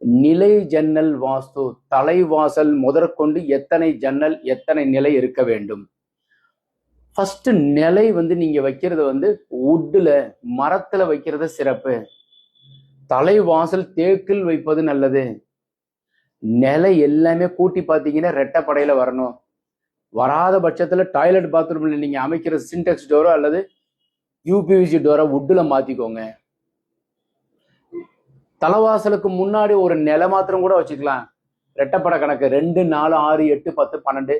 நிலை ஜன்னல் வாஸ்து தலைவாசல் முதற்கொண்டு எத்தனை ஜன்னல் எத்தனை நிலை இருக்க வேண்டும்? ஃபர்ஸ்ட் நிலை வந்து நீங்க வைக்கிறது வந்து உட்டில் மரத்துல வைக்கிறது சிறப்பு. தலைவாசல் தேக்கில் வைப்பது நல்லது. நிலை எல்லாமே கூட்டி பார்த்தீங்கன்னா ரெட்டப்படையில வரணும். வராத பட்சத்துல டாய்லெட் பாத்ரூம்ல நீங்க அமைக்கிற சின்டெக்ஸ் டோரோ அல்லது யூபிவிசி டோரோ உட்டில் மாத்திக்கோங்க. தலைவாசலுக்கு முன்னாடி ஒரு நிலை மாத்திரம் கூட வச்சுக்கலாம். ரெட்டப்படை கணக்கு ரெண்டு நாலு ஆறு எட்டு பத்து பன்னெண்டு.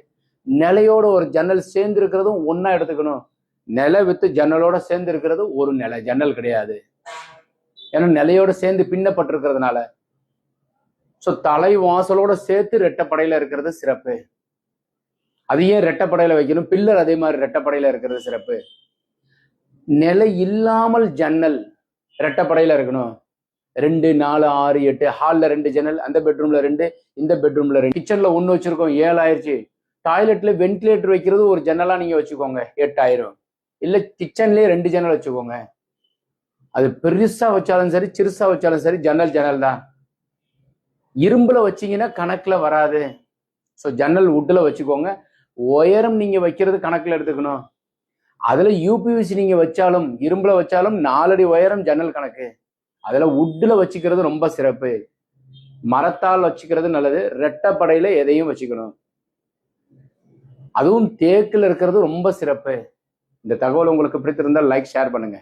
நிலையோட ஒரு ஜன்னல் சேர்ந்து இருக்கிறதும் ஒன்னா எடுத்துக்கணும். நிலை வித்து ஜன்னலோட சேர்ந்து இருக்கிறது ஒரு நிலை. ஜன்னல் கிடையாது. ஏன்னா நிலையோட சேர்ந்து பின்னப்பட்டிருக்கிறதுனால. ஸோ தலை வாசலோட சேர்த்து ரெட்டப்படையில இருக்கிறது சிறப்பு. அது ஏன் ரெட்டப்படையில வைக்கணும்? பில்லர் அதே மாதிரி ரெட்டப்படையில இருக்கிறது சிறப்பு. நிலை இல்லாமல் ஜன்னல் ரெட்டப்படையில இருக்கணும். ரெண்டு நாலு ஆறு எட்டு ஹாலில் ரெண்டு ஜன்னல் அந்த பெட்ரூம்ல ரெண்டு இந்த பெட்ரூம்ல ரெண்டு. கிச்சனில் ஒன்று வச்சிருக்கோம் ஏழு டாய்லெட்டில் வென்டிலேட்டர் வைக்கிறது ஒரு ஜன்னலாக நீங்கள் வச்சுக்கோங்க எட்டாயிரம். இல்லை கிச்சன்லேயே ரெண்டு ஜன்னல் வச்சுக்கோங்க. அது பெருசாக வச்சாலும் சரி சிறுசாக வச்சாலும் சரி ஜன்னல் ஜன்னல் தான். இரும்பில் வச்சீங்கன்னா கணக்கில் வராது. ஸோ ஜன்னல் உட்டில் வச்சுக்கோங்க. உயரம் நீங்கள் வைக்கிறது கணக்கில் எடுத்துக்கணும். அதில் யூபிவிசி நீங்கள் வச்சாலும் இரும்பில் வச்சாலும் நாலடி உயரம் ஜன்னல் கணக்கு. அதுல உட்டுல வச்சுக்கிறது ரொம்ப சிறப்பு. மரத்தால் வச்சுக்கிறது நல்லது. ரெட்டப்படையில எதையும் வச்சுக்கணும். அதுவும் தேக்கில் இருக்கிறது ரொம்ப சிறப்பு. இந்த தகவல் உங்களுக்கு பிடித்திருந்தால் லைக் ஷேர் பண்ணுங்க.